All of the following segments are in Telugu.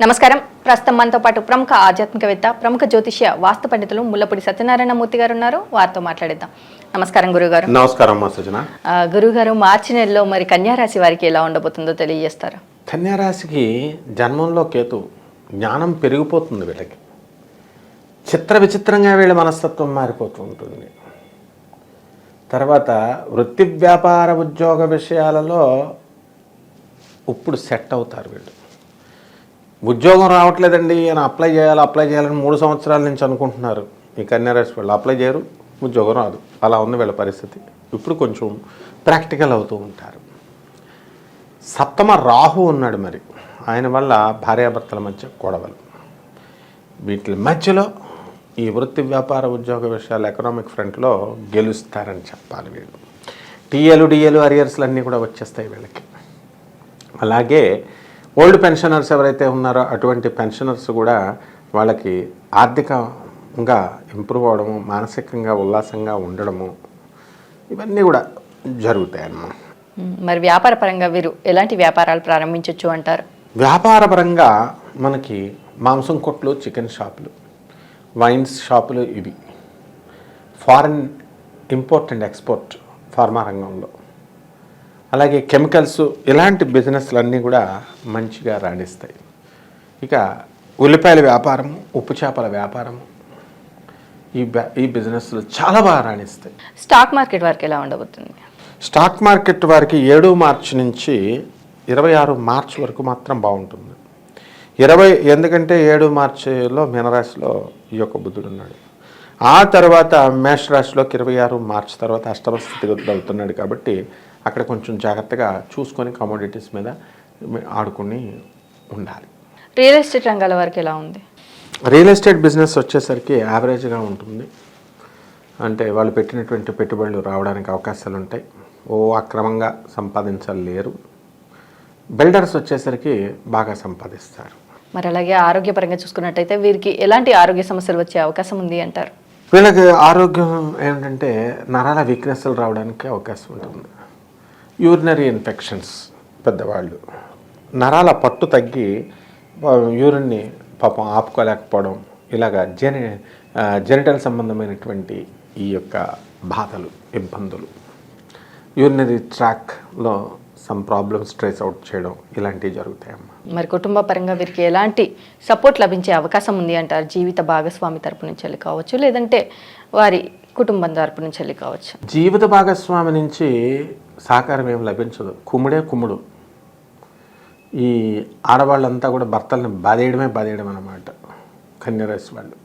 నమస్కారం. ప్రస్తుతం మనతో పాటు ప్రముఖ ఆధ్యాత్మికవేత్త ప్రముఖ జ్యోతిష్య వాస్తు పండితులు ముల్లపూడి సత్యనారాయణ మూర్తి గారు ఉన్నారు వారితో మాట్లాడిద్దాం. నమస్కారం గురుగారు. నమస్కారం సజన ఆ, గురుగారు మార్చి నెలలో మరి కన్యా రాశి వారికి ఎలా ఉండబోతుందో తెలియజేస్తారు? కన్యారాశికి జన్మంలో కేతు జ్ఞానం పెరిగిపోతుంది వీళ్ళకి. చిత్ర విచిత్రంగా వీళ్ళ మనస్తత్వం మారిపోతూ ఉంటుంది. తర్వాత వృత్తి వ్యాపార ఉద్యోగ విషయాలలో ఇప్పుడు సెట్ అవుతారు వీళ్ళు. ఉద్యోగం రావట్లేదండి అని అప్లై చేయాలి అప్లై చేయాలని మూడు సంవత్సరాల నుంచి అనుకుంటున్నారు. ఈ కన్యారాశి వాళ్ళు అప్లై చేయరు ఉద్యోగం రాదు. అలా ఉంది వీళ్ళ పరిస్థితి. ఇప్పుడు కొంచెం ప్రాక్టికల్ అవుతూ ఉంటారు. సప్తమ రాహు ఉన్నాడు మరి. ఆయన వల్ల భార్యాభర్తల మధ్య గొడవలు. వీటి మధ్యలో ఈ వృత్తి వ్యాపార ఉద్యోగ విషయాలు ఎకనామిక్ ఫ్రంట్లో గెలుస్తారని చెప్పాలి వీళ్ళు. టీఏలు డిఏలు అరియర్స్లు అన్నీ కూడా వచ్చేస్తాయి వీళ్ళకి. అలాగే ఓల్డ్ పెన్షనర్స్ ఎవరైతే ఉన్నారో అటువంటి పెన్షనర్స్ కూడా వాళ్ళకి ఆర్థికంగా ఇంప్రూవ్ అవ్వడము మానసికంగా ఉల్లాసంగా ఉండడము ఇవన్నీ కూడా జరుగుతాయి అన్నమాట ఉమ్, మరి వ్యాపార పరంగా వీరు ఎలాంటి వ్యాపారాలు ప్రారంభించవచ్చు అంటారు? వ్యాపారపరంగా మనకి మాంసం కొట్లు చికెన్ షాపులు వైన్స్ షాపులు ఇవి. Foreign import and export pharma రంగంలో. అలాగే కెమికల్స్ ఇలాంటి బిజినెస్లు అన్నీ కూడా మంచిగా రాణిస్తాయి. ఇక ఉల్లిపాయల వ్యాపారము ఉప్పు చేపల వ్యాపారము ఈ బ్యా- ఈ బిజినెస్లు చాలా బాగా రాణిస్తాయి. స్టాక్ మార్కెట్ వారికి ఎలా ఉండబోతుంది? స్టాక్ మార్కెట్ వారికి ఏడు మార్చి నుంచి ఇరవై ఆరు మార్చ్ వరకు మాత్రం బాగుంటుంది. ఇరవై ఎందుకంటే ఏడు మార్చిలో మీనరాశిలో ఈ యొక్క బుద్ధుడు ఉన్నాడు. ఆ తర్వాత మేష రాశిలోకి ఇరవై ఆరు మార్చ్ తర్వాత అష్టమ స్థితిగతులు అవుతున్నాడు కాబట్టి అక్కడ కొంచెం జాగ్రత్తగా చూసుకొని కమోడిటీస్ మీద ఆడుకుని ఉండాలి. రియల్ ఎస్టేట్ రంగాల వారికి ఎలా ఉంది? రియల్ ఎస్టేట్ బిజినెస్ వచ్చేసరికి యావరేజ్గా ఉంటుంది. అంటే వాళ్ళు పెట్టినటువంటి పెట్టుబడులు రావడానికి అవకాశాలు ఉంటాయి. ఓ అక్రమంగా సంపాదించలేరు. బిల్డర్స్ వచ్చేసరికి బాగా సంపాదిస్తారు. మరి అలాగే ఆరోగ్యపరంగా చూసుకున్నట్టయితే వీరికి ఎలాంటి ఆరోగ్య సమస్యలు వచ్చే అవకాశం ఉంది అంటారు? వీళ్ళకి ఆరోగ్యం ఏంటంటే నరాల వీక్నెస్లు రావడానికి అవకాశం ఉంటుంది. యూరినరీ ఇన్ఫెక్షన్స్ పెద్దవాళ్ళు. నరాల పట్టు తగ్గి యూరిన్ని పాపం ఆపుకోలేకపోవడం ఇలాగా జెని జెనిటల్ సంబంధమైనటువంటి ఈ యొక్క బాధలు ఇబ్బందులు. యూరినరీ ట్రాక్లో సమ్ ప్రాబ్లమ్స్ ట్రేస్ అవుట్ చేయడం ఇలాంటివి జరుగుతాయమ్మా. మరి కుటుంబ పరంగా వీరికి ఎలాంటి సపోర్ట్ లభించే అవకాశం ఉంది అంటారు? జీవిత భాగస్వామి తరపు నుంచి వెళ్ళి కావచ్చు లేదంటే వారి కుటుంబం తరపు నుంచి వెళ్ళి కావచ్చు. జీవిత భాగస్వామి నుంచి సహకారం ఏం లభించదు. కుమ్ముడే కుమ్ముడు. ఈ ఆడవాళ్ళంతా కూడా భర్తల్ని బాధేయడమే బాధేయడం అన్నమాట. కన్యరాశి వాళ్ళు.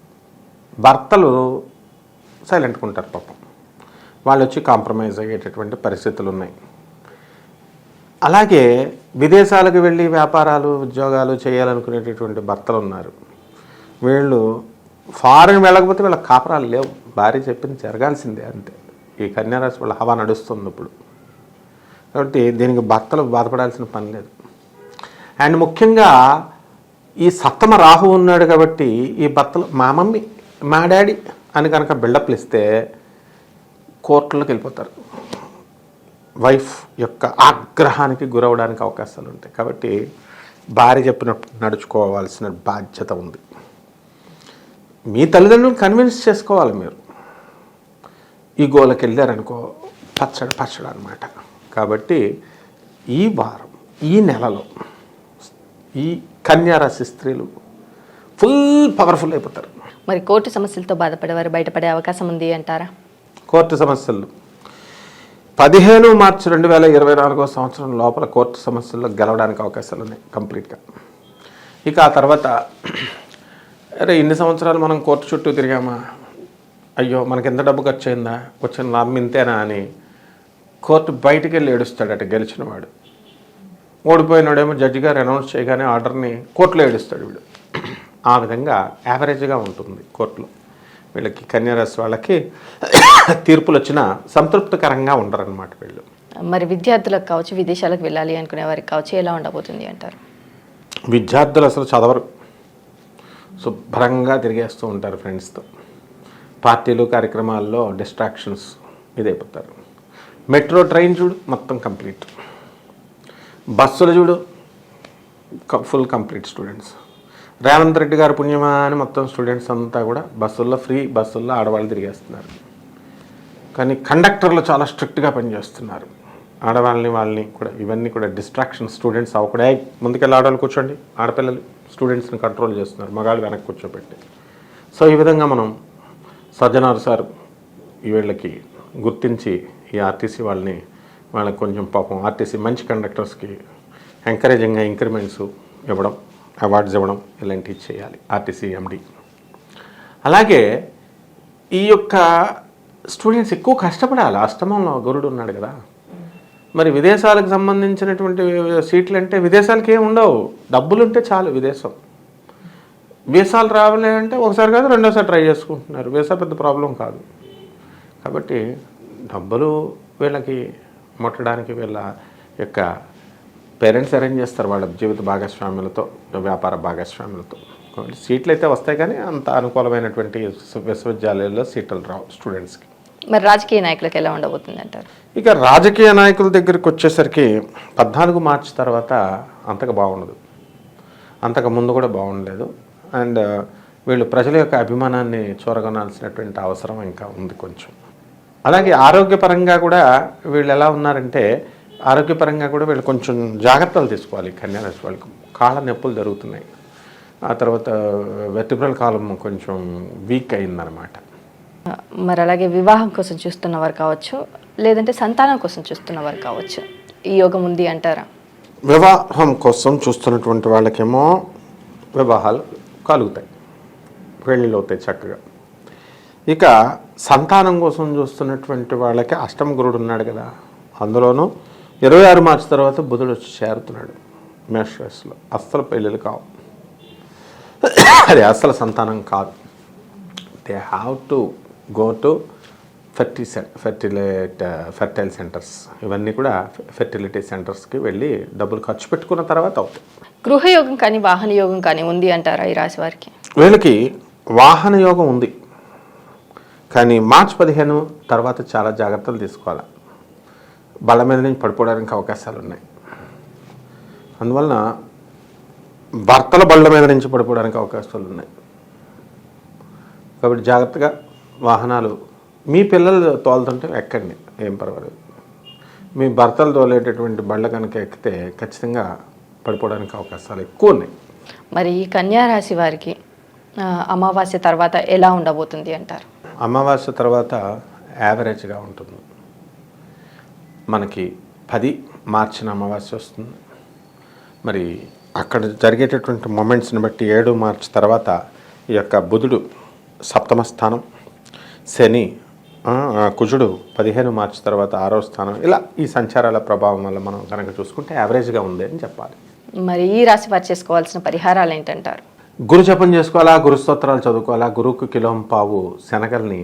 భర్తలు సైలెంట్గా ఉంటారు పాపం. వాళ్ళు వచ్చి కాంప్రమైజ్ అయ్యేటటువంటి పరిస్థితులు ఉన్నాయి అలాగే విదేశాలకు వెళ్ళి వ్యాపారాలు ఉద్యోగాలు చేయాలనుకునేటటువంటి భర్తలు ఉన్నారు వీళ్ళు ఫారెన్ వెళ్ళకపోతే వీళ్ళ కాపురాలు లేవు. భార్య చెప్పింది జరగాల్సిందే అంతే. ఈ కన్యారాశి వాళ్ళ హవా నడుస్తుంది ఇప్పుడు. కాబట్టి దీనికి భర్తలు బాధపడాల్సిన పని లేదు. అండ్ ముఖ్యంగా ఈ సప్తమ రాహు ఉన్నాడు కాబట్టి ఈ భర్తలు మా మమ్మీ మా డాడీ అని కనుక బిల్డప్లు ఇస్తే కోర్టులోకి వెళ్ళిపోతారు. వైఫ్ యొక్క ఆగ్రహానికి గురవడానికి అవకాశాలు ఉంటాయి. కాబట్టి భార్య చెప్పినట్టు నడుచుకోవాల్సిన బాధ్యత ఉంది. మీ తల్లిదండ్రులను కన్విన్స్ చేసుకోవాలి మీరు. ఈ గోలకి వెళ్ళారనుకో పచ్చడి పచ్చడి అనమాట కాబట్టి ఈ వారం ఈ నెలలో ఈ కన్యారాశి స్త్రీలు ఫుల్ పవర్ఫుల్ అయిపోతారు. మరి కోర్టు సమస్యలతో బాధపడేవారు బయటపడే అవకాశం ఉంది అంటారా? కోర్టు సమస్యలు. పదిహేను మార్చి రెండు వేల ఇరవై నాలుగో సంవత్సరం లోపల కోర్టు సమస్యల్లో గెలవడానికి అవకాశాలు ఉన్నాయి కంప్లీట్గా. ఇక ఆ తర్వాత అరే ఇన్ని సంవత్సరాలు మనం కోర్టు చుట్టూ తిరిగామా? అయ్యో మనకి ఎంత డబ్బు ఖర్చు అయిందా వచ్చిన లాభం ఇంతేనా అని కోర్టు బయటికి వెళ్ళి ఏడుస్తాడట గెలిచిన వాడు ఓడిపోయినాడేమో జడ్జి గారు అనౌన్స్ చేయగానే ఆర్డర్ని కోర్టులో ఏడుస్తాడు వీడు. ఆ విధంగా యావరేజ్గా ఉంటుంది కోర్టులో. వీళ్ళకి కన్యారాశి వాళ్ళకి తీర్పులు వచ్చినా సంతృప్తికరంగా ఉండరన్నమాట వీళ్ళు. మరి విద్యార్థులకు కావచ్చు విదేశాలకు వెళ్ళాలి అనుకునే వారికి కావచ్చు ఎలా ఉండబోతుంది అంటారు? విద్యార్థులు అసలు చదవరు. శుభ్రంగా తిరిగేస్తూ ఉంటారు ఫ్రెండ్స్తో. పార్టీలు కార్యక్రమాల్లో డిస్ట్రాక్షన్స్ ఇదైపోతారు. మెట్రో ట్రైన్ చూడు మొత్తం కంప్లీట్. బస్సులు చూడు full complete students. Revanth Reddy garu పుణ్యమా అని మొత్తం స్టూడెంట్స్ అంతా కూడా బస్సుల్లో ఫ్రీ బస్సుల్లో ఆడవాళ్ళు తిరిగేస్తున్నారు. కానీ కండక్టర్లు చాలా స్ట్రిక్ట్గా పనిచేస్తున్నారు. ఆడవాళ్ళని వాళ్ళని కూడా ఇవన్నీ కూడా డిస్ట్రాక్షన్ స్టూడెంట్స్ అవకుండా ముందుకెళ్ళి ఆడవాళ్ళు కూర్చోండి. ఆడపిల్లలు స్టూడెంట్స్ని కంట్రోల్ చేస్తున్నారు. మగాళ్ళు వెనక్కి కూర్చోబెట్టి. సో ఈ విధంగా మనం సజ్జనార్ సార్ ఈ వీళ్ళకి గుర్తించి ఈ ఆర్టీసీ వాళ్ళని వాళ్ళకి కొంచెం పాపం ఆర్టీసీ మంచి కండక్టర్స్కి ఎంకరేజింగ్గా ఇంక్రిమెంట్స్ ఇవ్వడం అవార్డ్స్ ఇవ్వడం ఇలాంటివి చేయాలి. ఆర్టీసీ ఎండి అలాగే ఈ యొక్క స్టూడెంట్స్ ఎక్కువ కష్టపడాలి. అష్టమంలో గురుడు ఉన్నాడు కదా. మరి విదేశాలకు సంబంధించినటువంటి సీట్లు అంటే విదేశాలకి ఏమి ఉండవు. డబ్బులు ఉంటే చాలు విదేశం. వీసాలు రావాలి అంటే ఒకసారి కాదు రెండోసారి ట్రై చేసుకుంటున్నారు. వీసా పెద్ద ప్రాబ్లం కాదు. కాబట్టి డబ్బులు వీళ్ళకి ముట్టడానికి వీళ్ళ యొక్క పేరెంట్స్ అరేంజ్ చేస్తారు వాళ్ళ జీవిత భాగస్వాములతో వ్యాపార భాగస్వాములతో. సీట్లు అయితే వస్తాయి కానీ అంత అనుకూలమైనటువంటి విశ్వవిద్యాలయాల్లో సీట్లు రావు స్టూడెంట్స్కి. మరి రాజకీయ నాయకులకు ఎలా ఉండబోతుంది అంటారు ఇక రాజకీయ నాయకుల దగ్గరికి వచ్చేసరికి పద్నాలుగు మార్చి తర్వాత అంతగా బాగుండదు. అంతకు ముందు కూడా బాగుండలేదు. అండ్ వీళ్ళు ప్రజల యొక్క అభిమానాన్ని చూరగొనాల్సినటువంటి అవసరం ఇంకా ఉంది కొంచెం. అలాగే ఆరోగ్యపరంగా కూడా వీళ్ళు ఎలా ఉన్నారంటే ఆరోగ్యపరంగా కూడా వీళ్ళు కొంచెం జాగ్రత్తలు తీసుకోవాలి కన్యారాశి వాళ్ళకి. కాళ్ళ నొప్పులు జరుగుతున్నాయి. ఆ తర్వాత వెర్టిబ్రల్ కాలం కొంచెం వీక్ అయిందనమాట మరి అలాగే వివాహం కోసం చూస్తున్నవారు కావచ్చు లేదంటే సంతానం కోసం చూస్తున్నవారు కావచ్చు ఈ యోగం ఉంది అంటారా? వివాహం కోసం చూస్తున్నటువంటి వాళ్ళకేమో వివాహాలు కలుగుతాయి పెళ్ళిళ్ళు అవుతాయి చక్కగా. ఇక సంతానం కోసం చూస్తున్నటువంటి వాళ్ళకి అష్టమ గురుడు ఉన్నాడు కదా అందులోనూ ఇరవై ఆరు మార్చి తర్వాత బుధుడు వచ్చి చేరుతున్నాడు మేషరాశిలో. అస్సలు పెళ్ళిళ్ళు కావు. అది అసలు సంతానం కాదు. They have to go to ferti fertilate fertile centres ఇవన్నీ కూడా ఫెర్టిలిటీ సెంటర్స్కి వెళ్ళి డబ్బులు ఖర్చు పెట్టుకున్న తర్వాత అవుతాయి. గృహయోగం కానీ వాహన యోగం కానీ ఉంది అంటారా ఈ రాశి వారికి? వీళ్ళకి వాహన యోగం ఉంది. కానీ మార్చి పదిహేను తర్వాత చాలా జాగ్రత్తలు తీసుకోవాలి. బళ్ళ మీద నుంచి పడిపోవడానికి అవకాశాలు ఉన్నాయి. అందువలన భర్తల బళ్ళ మీద నుంచి పడిపోవడానికి అవకాశాలు ఉన్నాయి. కాబట్టి జాగ్రత్తగా వాహనాలు మీ పిల్లలు తోలుతుంటే ఎక్కండి ఏం పర్వాలేదు. మీ భర్తలు తోలేటటువంటి బళ్ళ కనుక ఎక్కితే ఖచ్చితంగా పడిపోవడానికి అవకాశాలు ఎక్కువ ఉన్నాయి. మరి ఈ రాశి వారికి అమావాస్య తర్వాత ఎలా ఉండబోతుంది అంటారు? అమావాస్య తర్వాత యావరేజ్గా ఉంటుంది. మనకి పది మార్చిన అమావాస్య వస్తుంది. మరి అక్కడ జరిగేటటువంటి మూమెంట్స్ని బట్టి ఏడు మార్చి తర్వాత ఈ యొక్క బుధుడు సప్తమ స్థానం శని కుజుడు పదిహేను మార్చి తర్వాత ఆరో స్థానం. ఇలా ఈ సంచారాల ప్రభావం వల్ల మనం కనుక చూసుకుంటే యావరేజ్గా ఉంది అని చెప్పాలి. మరి ఈ రాశి వారు చేసుకోవాల్సిన పరిహారాలు ఏంటంటారు? గురు జపం చేసుకోవాలా గురు స్తోత్రాలు చదువుకోవాలా? గురువుకు కిలోం పావు శనగల్ని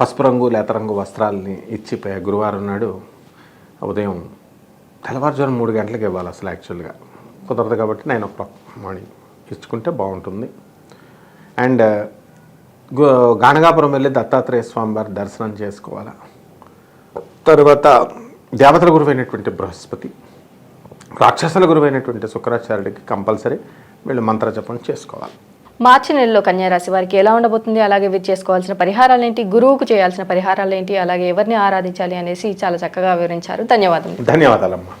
పసుపు రంగు లేత రంగు వస్త్రాలని ఇచ్చి పే- గురువారం నాడు ఉదయం తెల్లవారుజాము మూడు గంటలకు ఇవ్వాలి అసలు యాక్చువల్గా కుదరదు కాబట్టి నైన్ ఓ క్లాక్ మార్నింగ్ ఇచ్చుకుంటే బాగుంటుంది. అండ్ గానగాపురం వెళ్ళి దత్తాత్రేయ స్వామి వారి దర్శనం చేసుకోవాలా? తర్వాత దేవతల గురువైనటువంటి బృహస్పతి రాక్షసుల గురువైనటువంటి శుక్రాచార్యుడికి కంపల్సరీ వీళ్ళు మంత్ర జపం చేసుకోవాలి. మార్చి నెలలో కన్యా రాశి వారికి ఎలా ఉండబోతుంది? అలాగే వీరు చేసుకోవాల్సిన పరిహారాలు ఏంటి గురువుకు చేయాల్సిన పరిహారాలు ఏంటి అలాగే ఎవరిని ఆరాధించాలి అనేసి చాలా చక్కగా వివరించారు. ధన్యవాదాలు ధన్యవాదాలమ్మా.